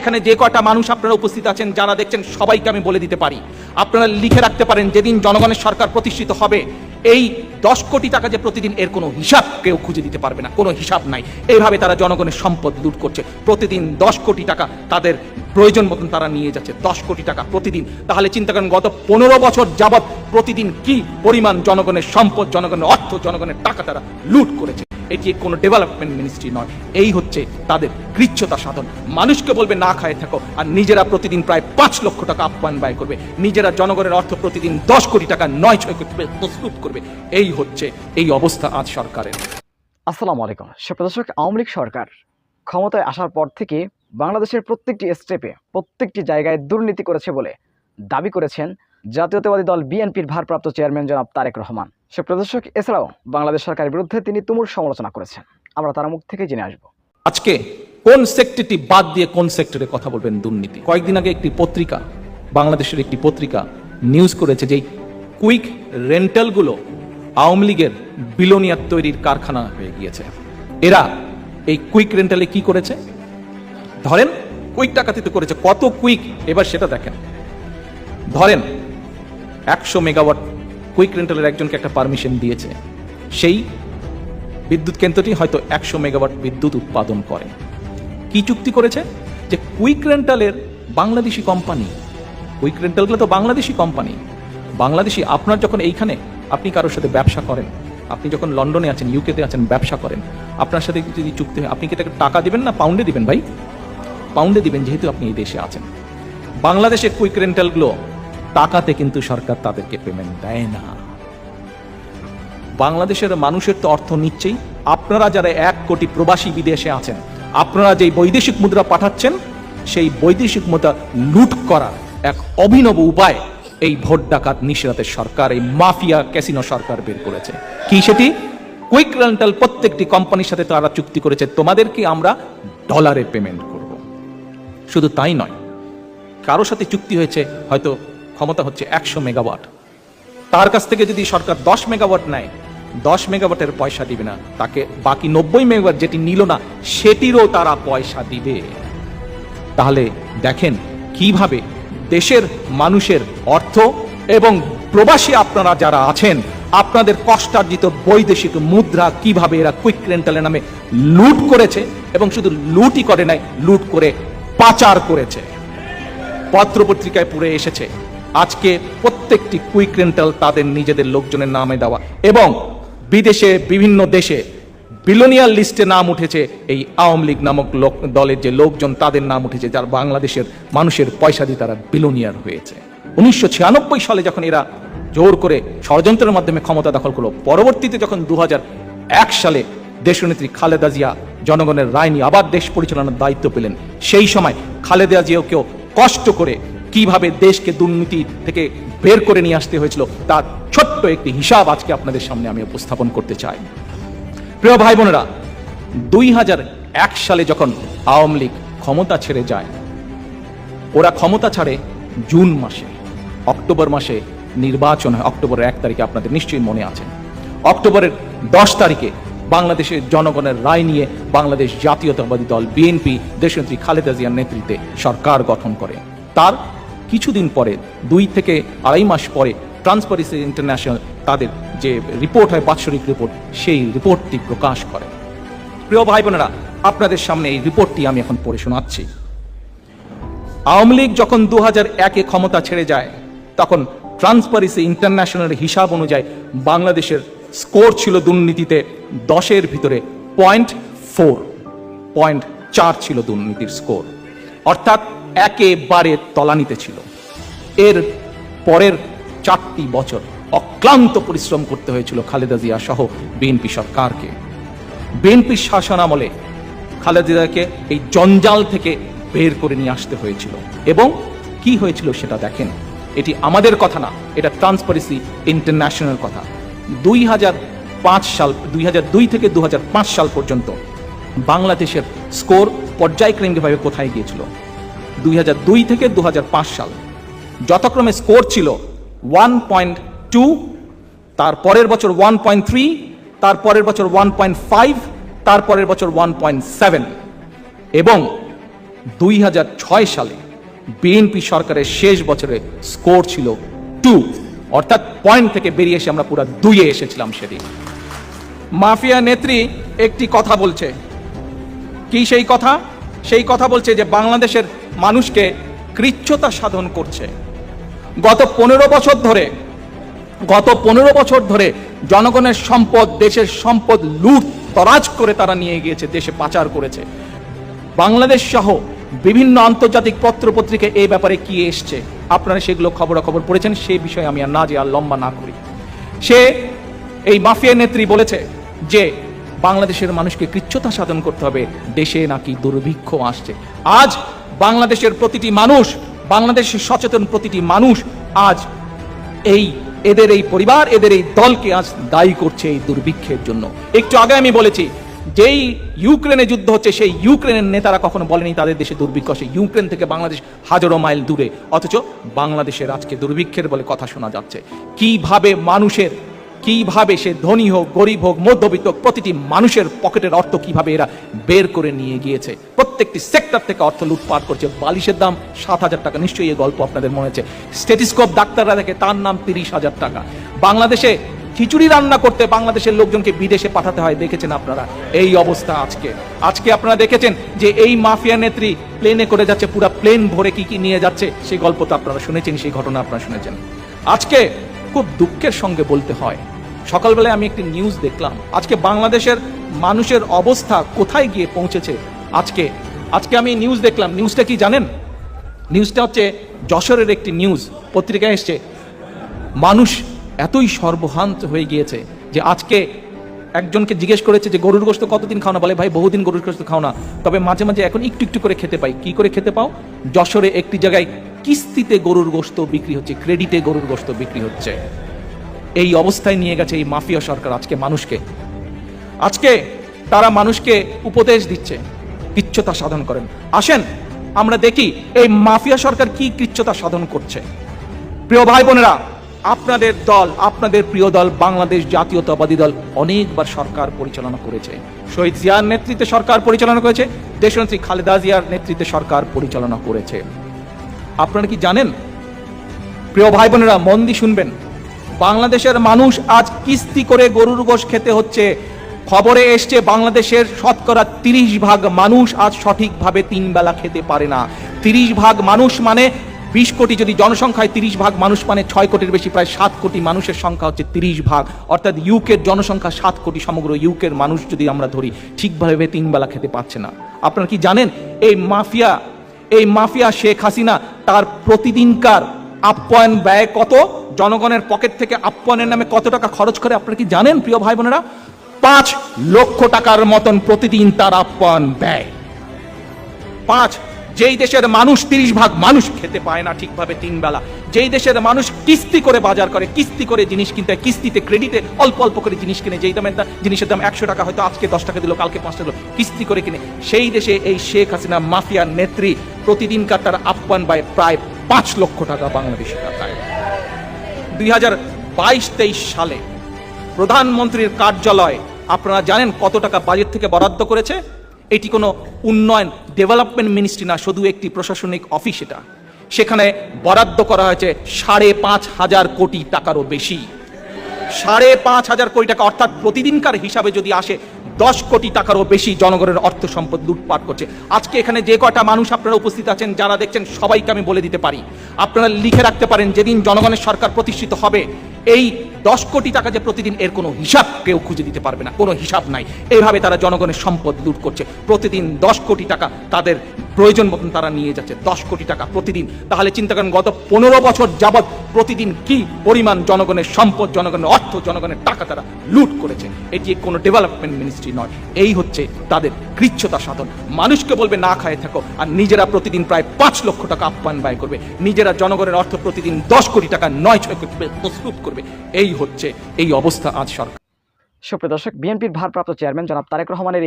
এখানে যে কয়টা মানুষ আপনারা উপস্থিত আছেন, যারা দেখছেন, সবাইকে আমি বলে দিতে পারি। আপনারা লিখে রাখতে পারেন, যেদিন জনগণের সরকার প্রতিষ্ঠিত হবে, এই দশ কোটি টাকা যে প্রতিদিন, এর কোনো হিসাব কেউ খুঁজে দিতে পারবে না, কোনো হিসাব নাই। এইভাবে তারা জনগণের সম্পদ লুট করছে। প্রতিদিন দশ কোটি টাকা তাদের প্রয়োজন মতন তারা নিয়ে যাচ্ছে, দশ কোটি টাকা প্রতিদিন। তাহলে চিন্তা করেন, গত পনেরো বছর যাবৎ প্রতিদিন কি পরিমাণ জনগণের সম্পদ, জনগণের অর্থ, জনগণের টাকা তারা লুট করেছে? এটি কোনো ডেভেলপমেন্ট মিনিস্ট্রি নয়। এই হচ্ছে তাদের কৃচ্ছতা সাধন। মানুষকে বলবে, না খায়, থাকো। আর নিজেরা প্রতিদিন প্রায় পাঁচ লক্ষ টাকা আপ্যায়ন ব্যয় করবে। নিজেরা জনগণের অর্থ প্রতিদিন দশ কোটি টাকা, নয় ছয় কোটি প্রস্তুত করবে। এই হচ্ছে এই অবস্থা আজ সরকারের। আসসালামু আলাইকুম। সুপ্রদর্শক আওয়ামী লীগ সরকার ক্ষমতায় আসার পর থেকে বাংলাদেশের প্রত্যেকটি স্টেপে প্রত্যেকটি জায়গায় দুর্নীতি করেছে বলে দাবি করেছেন জাতীয়তাবাদী দল বিএনপির ভারপ্রাপ্ত চেয়ারম্যান জনাব তারেক রহমান। সে প্রদর্শক এছাড়াও বাংলাদেশ সরকারের বিরুদ্ধে তিনি তুমুল সমালোচনা করেছেন। আমরা তার মুখ থেকে জেনে আসব। আজকে কোন সেক্টরটি বাদ দিয়ে কোন সেক্টরে কথা বলবেন দুর্নীতি? কয়েকদিন আগে একটি পত্রিকা, বাংলাদেশের একটি পত্রিকা নিউজ করেছে যে কুইক রেন্টালগুলো আওয়ামী লীগের বিলোনিয়ার তৈরির কারখানা হয়ে গিয়েছে। এরা এই কুইক রেন্টালে কি করেছে? ধরেন, কুইক টাকাতে তো করেছে। কত কুইক? এবার সেটা দেখেন। ধরেন একশো মেগাওয়াট কুইক রেন্টালের একজনকে একটা পারমিশন দিয়েছে। সেই বিদ্যুৎ কেন্দ্রটি হয়তো একশো মেগাওয়াট বিদ্যুৎ উৎপাদন করে। কি চুক্তি করেছে? যে কুইক রেন্টালের বাংলাদেশি কোম্পানি, কুইক রেন্টালগুলো তো বাংলাদেশি কোম্পানি, বাংলাদেশি আপনার যখন এইখানে আপনি কারোর সাথে ব্যবসা করেন, আপনি যখন লন্ডনে আছেন, ইউকেতে আছেন, ব্যবসা করেন, আপনার সাথে যদি চুক্তি হয়, আপনি কি তাকে টাকা দিবেন না পাউন্ডে দিবেন ভাই? পাউন্ডে দিবেন, যেহেতু আপনি এই দেশে আছেন। বাংলাদেশের কুইক রেন্টালগুলো টাকাতে কিন্তু সরকার তাদেরকে পেমেন্ট দেয় না। বাংলাদেশের মানুষের তো অর্থ নিচ্ছেই। আপনারা যারা এক কোটি প্রবাসী বিদেশে আছেন, আপনারা যেই বৈদেশিক মুদ্রা পাঠাচ্ছেন, সেই বৈদেশিক মুদ্রা লুট করার এক অভিনব উপায় এই ভোট ডাকাত নিশরাতের সরকার, এই মাফিয়া ক্যাসিনো সরকার বের করেছে। কি সেটি? কুইক রেন্টাল প্রত্যেকটি কোম্পানির সাথে তারা চুক্তি করেছে তোমাদেরকে আমরা ডলারে পেমেন্ট করব? শুধু তাই নয় কারোর সাথে চুক্তি হয়েছে, হয়তো ক্ষমতা হচ্ছে একশো মেগাওয়াট। তার কাছ থেকে যদি সরকার দশ মেগাওয়াট নেয়, দশ মেগাওয়াটের পয়সা দিবে না, তাকে বাকি নব্বই মেগাওয়াট যেটি নিল না, সেটিরও তারা পয়সা দিবে। তাহলে দেখেন কীভাবে দেশের মানুষের অর্থ এবং প্রবাসী আপনারা যারা আছেন, আপনাদের কষ্টার্জিত বৈদেশিক মুদ্রা কীভাবে এরা কুইক রেন্টালের নামে লুট করেছে এবং শুধু লুটই করে নাই, লুট করে পাচার করেছে। পত্রপত্রিকায় পুরে এসেছে। আজকে প্রত্যেকটি কুইক রেন্টাল তাদের নিজেদের লোকজনের নামে দেওয়া এবং বিদেশে বিভিন্ন দেশে বিলোনিয়ার লিস্টে নাম উঠেছে এই আওয়ামী লীগ নামক লোক দলের যে লোকজন, তাদের নাম উঠেছে যার বাংলাদেশের মানুষের পয়সা দিয়ে তারা বিলোনিয়ার হয়েছে। উনিশশো ছিয়ানব্বই সালে যখন এরা জোর করে ষড়যন্ত্রের মাধ্যমে ক্ষমতা দখল করল, পরবর্তীতে যখন দু সালে দেশনেত্রী খালেদা জিয়া জনগণের রায় নিয়ে আবার দেশ পরিচালনার দায়িত্ব পেলেন, সেই সময় খালেদা জিয়াকেও কষ্ট করে কীভাবে দেশকে দুর্নীতি থেকে বের করে নিয়ে আসতে হয়েছিল তার ছোট্ট একটি হিসাব আজকে আপনাদের সামনে আমি উপস্থাপন করতে চাই। প্রিয় ভাই বোনেরা, দুই হাজার এক সালে যখন আওয়ামী লীগ ক্ষমতা ছেড়ে যায়, ওরা ক্ষমতা ছাড়ে জুন মাসে, অক্টোবর মাসে নির্বাচন হয়, অক্টোবরের এক তারিখে আপনাদের নিশ্চয়ই মনে আছে। অক্টোবরের দশ তারিখে বাংলাদেশের জনগণের রায় নিয়ে বাংলাদেশ জাতীয়তাবাদী দল, বিএনপি, দেশনেত্রী খালেদা জিয়ার নেতৃত্বে সরকার গঠন করে। তার কিছুদিন পরে, দুই থেকে আড়াই মাস পরে ট্রান্সপারেন্সি ইন্টারন্যাশনাল তাদের যে রিপোর্ট হয়, বাৎসরিক রিপোর্ট সেই রিপোর্টটি প্রকাশ করে। প্রিয় ভাই বোনেরা আপনাদের সামনে এই রিপোর্টটি আমি এখন পড়ে শোনাচ্ছি। আওয়ামী লীগ যখন দু হাজার একে ক্ষমতা ছেড়ে যায়, তখন ট্রান্সপারেন্সি ইন্টারন্যাশনালের হিসাব অনুযায়ী বাংলাদেশের স্কোর ছিল দুর্নীতিতে দশের ভিতরে পয়েন্ট ফোর পয়েন্ট চার ছিল দুর্নীতির স্কোর অর্থাৎ একেবারে তলানিতে ছিল। এর পরের চারটি বছর অক্লান্ত পরিশ্রম করতে হয়েছিল খালেদা জিয়া সহ বিএনপি সরকারকে। বিএনপির শাসন আমলে খালেদা জিয়াকে এই জঞ্জাল থেকে বের করে নিয়ে আসতে হয়েছিল। এবং কি হয়েছিল সেটা দেখেন। এটি আমাদের কথা না, এটা ট্রান্সপারেন্সি ইন্টারন্যাশনাল কথা। দুই হাজার পাঁচ সাল, দুই হাজার দুই থেকে দু পাঁচ সাল পর্যন্ত বাংলাদেশের স্কোর পর্যায়ক্রমিকভাবে কোথায় গিয়েছিল? দুই হাজার দুই থেকে দু পাঁচ সাল। যথাক্রমে স্কোর ছিল ওয়ান পয়েন্ট টু, তার পরের বছর ওয়ান পয়েন্ট থ্রি, তার পরের বছর ওয়ান পয়েন্ট ফাইভ, তার পরের বছর ওয়ান পয়েন্ট সেভেন। এবং দুই হাজার ছয় সালে বিএনপি সরকারের শেষ বছরে স্কোর ছিল টু। অর্থাৎ পয়েন্ট থেকে বেরিয়ে এসে আমরা পুরো দুইয়ে এসেছিলাম সেদিন। মাফিয়া নেত্রী একটি কথা বলছে। কি সেই কথা? সেই কথা বলছে যে বাংলাদেশের মানুষকে কৃচ্ছতা সাধন করছে। গত পনেরো বছর ধরে, গত পনেরো বছর ধরে জনগণের সম্পদ, দেশের সম্পদ লুট, তরাজ করে তারা নিয়ে গিয়েছে, দেশে পাচার করেছে। বাংলাদেশ সহ বিভিন্ন আন্তর্জাতিক পত্রপত্রিকা এই ব্যাপারে কি এসছে? আপনারা সেগুলো খবরাখবর পড়েছেন সেই বিষয়ে আমি আর না যে আর লম্বা না করি। সে এই মাফিয়া নেত্রী বলেছে যে, বাংলাদেশের মানুষকে কৃচ্ছতা সাধন করতে হবে, দেশে নাকি দুর্ভিক্ষ আসছে। আজ বাংলাদেশের প্রতিটি মানুষ বাংলাদেশের সচেতন প্রতিটি মানুষ আজ এই, এদের এই পরিবার, এদের এই দলকে আজ দায়ী করছে এই দুর্ভিক্ষের জন্য। একটু আগে আমি বলেছি, যেই ইউক্রেনে যুদ্ধ হচ্ছে, সেই ইউক্রেনের নেতারা কখনো বলেনি তাদের দেশে দুর্ভিক্ষ আসে ইউক্রেন থেকে বাংলাদেশ হাজারো মাইল দূরে। অথচ বাংলাদেশের আজকে দুর্ভিক্ষের বলে কথা শোনা যাচ্ছে। কীভাবে মানুষের কীভাবে সে ধনী হোক গরিব হোক মধ্যবিত্ত হোক, প্রতিটি মানুষের পকেটের অর্থ কীভাবে এরা বের করে নিয়ে গিয়েছে? প্রত্যেকটি সেক্টর থেকে অর্থ লুটপাট করছে। বালিশের দাম সাত হাজার টাকা। নিশ্চয়ই এই গল্প আপনাদের মনে আছে। স্টেটিস্কোপ ডাক্তাররা দেখে তার নাম তিরিশ হাজার টাকা। বাংলাদেশে খিচুড়ি রান্না করতে বাংলাদেশের লোকজনকে বিদেশে পাঠাতে হয় দেখেছেন আপনারা? এই অবস্থা আজকে। আজকে আপনারা দেখেছেন যে এই মাফিয়া নেত্রী প্লেনে করে যাচ্ছে পুরো প্লেন ভরে কি কি নিয়ে যাচ্ছে? সেই গল্প তো আপনারা শুনেছেন সেই ঘটনা আপনারা শুনেছেন। আজকে খুব দুঃখের সঙ্গে বলতে হয় সকালবেলায় আমি একটি নিউজ দেখলাম। আজকে বাংলাদেশের মানুষের অবস্থা কোথায় গিয়ে পৌঁছেছে? আজকে আজকে আমি নিউজ দেখলাম। নিউজটা কি জানেন? নিউজটা হচ্ছে যশোরের একটি নিউজ পত্রিকায় এসছে, মানুষ এতই সর্বহান্ত হয়ে গিয়েছে যে আজকে একজনকে জিজ্ঞেস করেছে যে, গরুর গোস্ত কতদিন খাও না? বলে, ভাই, বহুদিন গরুর গোস্ত খাও না। তবে মাঝে মাঝে এখন একটু একটু করে খেতে পাই। কি করে খেতে পাও? যশোরে একটি জায়গায় কিস্তিতে গরুর গোস্ত বিক্রি হচ্ছে ক্রেডিটে গরুর গোস্ত বিক্রি হচ্ছে। এই অবস্থায় নিয়ে গেছে এই মাফিয়া সরকার আজকে মানুষকে। আজকে তারা মানুষকে উপদেশ দিচ্ছে, কৃচ্ছতা সাধন করেন। আসেন, আমরা দেখি এই মাফিয়া সরকার কি কৃচ্ছতা সাধন করছে। প্রিয় ভাই বোনেরা, আপনাদের দল, আপনাদের প্রিয় দল, বাংলাদেশ জাতীয়তাবাদী দল অনেকবার সরকার পরিচালনা করেছে। শহীদ জিয়ার নেতৃত্বে সরকার পরিচালনা করেছে, দেশনেত্রী খালেদা জিয়ার নেতৃত্বে সরকার পরিচালনা করেছে। আপনারা কি জানেন? প্রিয় ভাই বোনেরা, মন দিয়ে শুনবেন। বাংলাদেশের মানুষ আজ কিস্তি করে গরুর গোশ খেতে হচ্ছে। খবরে এসছে, বাংলাদেশের শতকরা তিরিশ ভাগ মানুষ আজ সঠিকভাবে তিন বেলা খেতে পারে না। তিরিশ ভাগ মানুষ মানে বিশ কোটি, যদি জনসংখ্যায় তিরিশ ভাগ মানুষ মানে ছয় কোটির বেশি, প্রায় সাত কোটি মানুষের সংখ্যা হচ্ছে তিরিশ ভাগ। অর্থাৎ ইউকের জনসংখ্যা সাত কোটি, সমগ্র ইউকের মানুষ যদি আমরা ধরি, ঠিকভাবে তিন বেলা খেতে পারছে না। আপনারা কি জানেন, এই মাফিয়া এই মাফিয়া শেখ হাসিনা তার প্রতিদিনকার আপ্যায়ন ব্যয় কত? জনগণের পকেট থেকে আপ্যায়নের নামে কত টাকা খরচ করে? আপনারা কি জানেন, প্রিয় ভাই বোনেরা পাঁচ লক্ষ টাকার মতন প্রতিদিন তার আপ্যায়ন ব্যয়। পাঁচ, যেই দেশের মানুষ তিরিশ ভাগ মানুষ খেতে পায় না ঠিকভাবে তিন বেলা। যেই দেশের মানুষ কিস্তি করে বাজার করে, কিস্তি করে জিনিস কিনতে কিস্তিতে, ক্রেডিটে অল্প অল্প করে জিনিস কিনে, যেই দামের জিনিসের দাম একশো টাকা হয়তো আজকে দশ টাকা দিল, কালকে পাঁচ টাকা দিল, কিস্তি করে কিনে। সেই দেশে এই শেখ হাসিনা মাফিয়ার নেত্রী প্রতিদিনকার তার আপ্যায়ন ব্যয় প্রায় পাঁচ লক্ষ টাকা বাংলাদেশি টাকায় দুই হাজার বাইশ তেইশ সালে প্রধানমন্ত্রীর কার্যালয়, আপনারা জানেন কত টাকা বাজেট থেকে বরাদ্দ করেছে? এটি কোনো উন্নয়ন ডেভেলপমেন্ট মিনিস্ট্রি না, শুধু একটি প্রশাসনিক অফিস এটা। সেখানে বরাদ্দ করা হয়েছে সাড়ে পাঁচ হাজার কোটি টাকারও বেশি। সাড়ে পাঁচ হাজার কোটি টাকা, অর্থাৎ প্রতিদিনকার হিসাবে যদি আসে দশ কোটি টাকারও বেশি জনগণের অর্থ সম্পদ লুটপাট করছে। আজকে এখানে যে কয়টা মানুষ আপনারা উপস্থিত আছেন, যারা দেখছেন, সবাইকে আমি বলে দিতে পারি। আপনারা লিখে রাখতে পারেন, যেদিন জনগণের সরকার প্রতিষ্ঠিত হবে, এই দশ কোটি টাকা যে প্রতিদিন, এর কোনো হিসাব কেউ খুঁজে দিতে পারবে না। কোনো হিসাব নাই। এইভাবে তারা জনগণের সম্পদ লুট করছে। প্রতিদিন দশ কোটি টাকা তাদের প্রয়োজন মতন তারা নিয়ে যাচ্ছে, দশ কোটি টাকা প্রতিদিন। তাহলে চিন্তা করেন গত পনেরো বছর যাবৎ প্রতিদিন কি পরিমাণ জনগণের সম্পদ, জনগণের অর্থ, জনগণের টাকা তারা লুট করেছে? এটি কোনো ডেভেলপমেন্ট মিনিস্ট্রি নয়। এই হচ্ছে তাদের কৃচ্ছতা সাধন। মানুষকে বলবে, না খায়, থাকো। আর নিজেরা প্রতিদিন প্রায় পাঁচ লক্ষ টাকা আপ্যায়ন ব্যয় করবে। নিজেরা জনগণের অর্থ প্রতিদিন দশ কোটি টাকা, নয় ছয় কোটি প্রস্তুত করবে। এই হচ্ছে এই অবস্থা আজ সরকার। সুপ্রিয় দর্শক, বিএনপির ভারপ্রাপ্ত চেয়ারম্যান জনাব তারেক রহমানের